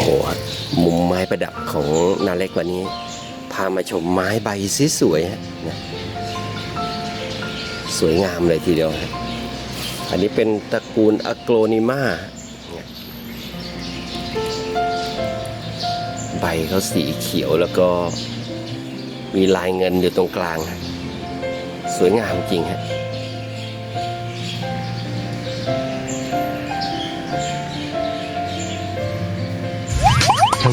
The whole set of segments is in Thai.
โหมุมไม้ประดับของนาเล็กวันนี้ พามาชมไม้ใบสีสวยๆนะสวยงามเลยทีเดียวอันนี้เป็นตระกูลอะโกรนิมาใบเขาสีเขียวแล้วก็มีลายเงินอยู่ตรงกลาง สวยงามจริงฮะ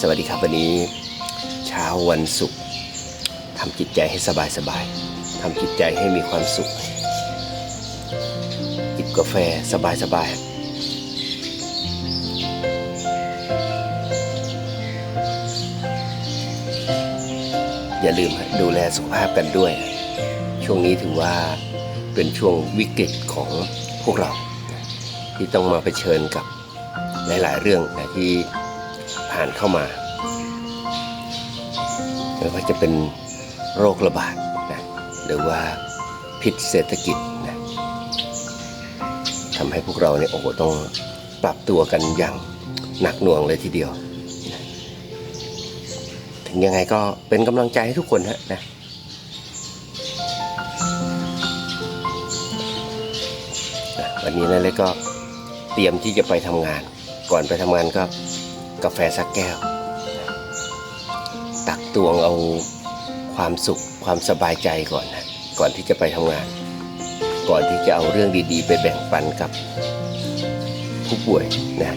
สวัสดีครับวันนี้ เช้าวันศุกร์ทำจิตใจให้สบายสบายทำจิตใจให้มีความสุขจิบกาแฟสบายสบายๆอย่าลืมดูแลสุขภาพกันด้วย ช่วงนี้ถือว่าเป็นช่วงวิกฤตของพวกเรา ที่ต้องมาเผชิญกับหลาย ๆ เรื่องนะที่ ผ่านเข้ามาไม่ว่าจะเป็นโรคระบาดนะหรือว่าพิษเศรษฐกิจนะทำให้พวกเราเนี่ยโอ้โหต้องปรับตัวกันอย่างหนักหน่วงเลยทีเดียว ถึงยังไงก็เป็นกำลังใจให้ทุกคนฮะนะนะวันนี้นะเล็กก็เตรียมที่จะไปทำงาน ก่อนไปทำงานก็ กาแฟสักแก้ว ตักตวงเอาความสุขความสบายใจก่อนนะก่อนที่จะไปทำงาน ก่อนที่จะเอาเรื่องดีๆ ไปแบ่งปันกับผู้ป่วยนะ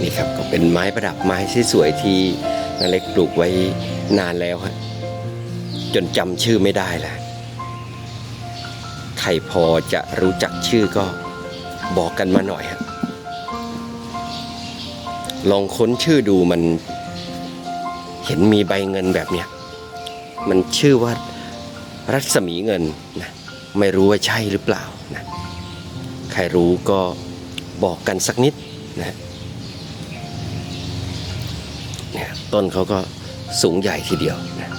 นี่ครับก็เป็นไม้ประดับไม้สวยๆที่นาเล็กปลูกไว้นานแล้วฮะจนจำชื่อไม่ได้แล้ว ใครพอจะรู้จักชื่อก็บอกกันมาหน่อยฮะลองค้นชื่อดูมันเห็นมีใบเงินแบบเนี้ยมันชื่อว่ารัศมีเงินนะไม่รู้ว่าใช่หรือเปล่านะใครรู้ก็บอกกันสักนิดนะเนี่ยต้นเขาก็สูงใหญ่ทีเดียวนะ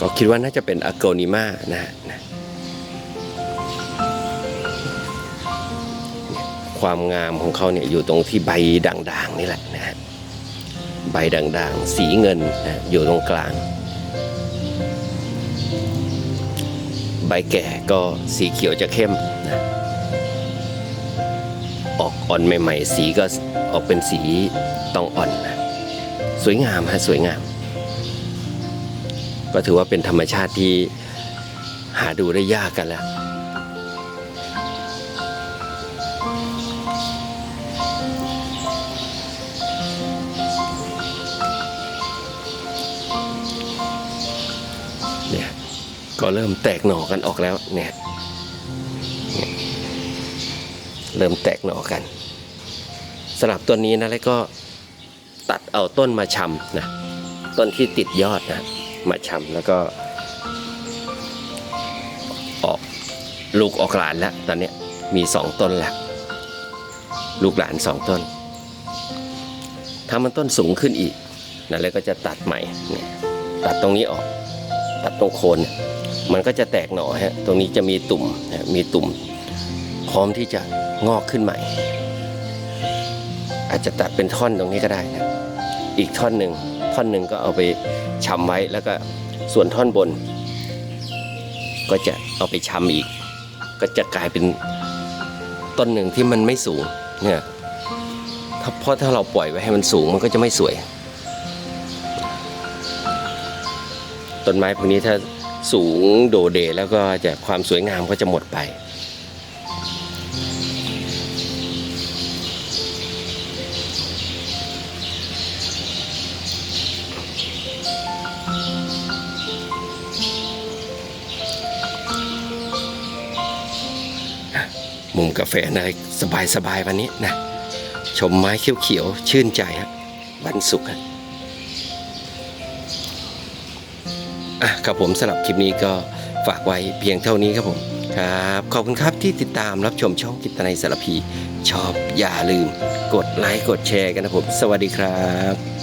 ก็คิดว่าน่าจะเป็นอะโกนิมานะฮะความงามของเขาเนี่ยอยู่ตรงที่ใบด่างๆนี่แหละนะฮะใบด่างๆ สีเงินนะอยู่ตรงกลาง ใบแก่ก็สีเขียวจะเข้มนะออกอ่อนใหม่ๆ สีก็ออกเป็นสีตองอ่อนนะสวยงามฮะสวยงาม ก็ถือว่าเป็นธรรมชาติที่หาดูได้ยากกันแล้ว เนี่ยก็เริ่มแตกหน่อกันออกแล้วเนี่ยเริ่มแตกหน่อกันสำหรับต้นนี้นะแล้วก็ตัดเอาต้นมาชำนะต้นที่ติดยอดนะ มาชำแล้วก็ ออกลูกออกหลานแล้วตอนนี้มีสองต้นแล้วลูกหลานสองต้น ถ้ามันต้นสูงขึ้นอีกนั่นเลยก็จะตัดใหม่เนี่ยตัดตรงนี้ออก ตัดตรงโคน มันก็จะแตกหน่อฮะตรงนี้จะมีตุ่มมีตุ่ม พร้อมที่จะงอกขึ้นใหม่ อาจจะตัดเป็นท่อนตรงนี้ก็ได้นะอีกท่อนหนึ่งท่อนหนึ่งก็เอาไป ชำไว้แล้วก็ส่วนท่อนบน ก็จะเอาไปชำอีก ก็จะกลายเป็นต้นหนึ่งที่มันไม่สูงเนี่ยถ้าเพราะถ้าเราปล่อยไว้ให้มันสูงมันก็จะไม่สวย ต้นไม้พวกนี้ถ้าสูงโดเดแล้วก็จะความสวยงามก็จะหมดไป มุมกาแฟอะไรสบายๆวันนี้นะ ชมไม้เขียวๆชื่นใจฮะวันศุกร์อะครับผมสำหรับคลิปนี้ก็ฝากไว้เพียงเท่านี้ครับผมครับขอบคุณครับที่ติดตามรับชมช่องกิตนัยสารพี ชอบอย่าลืม กดไลค์กดแชร์กันนะผม สวัสดีครับ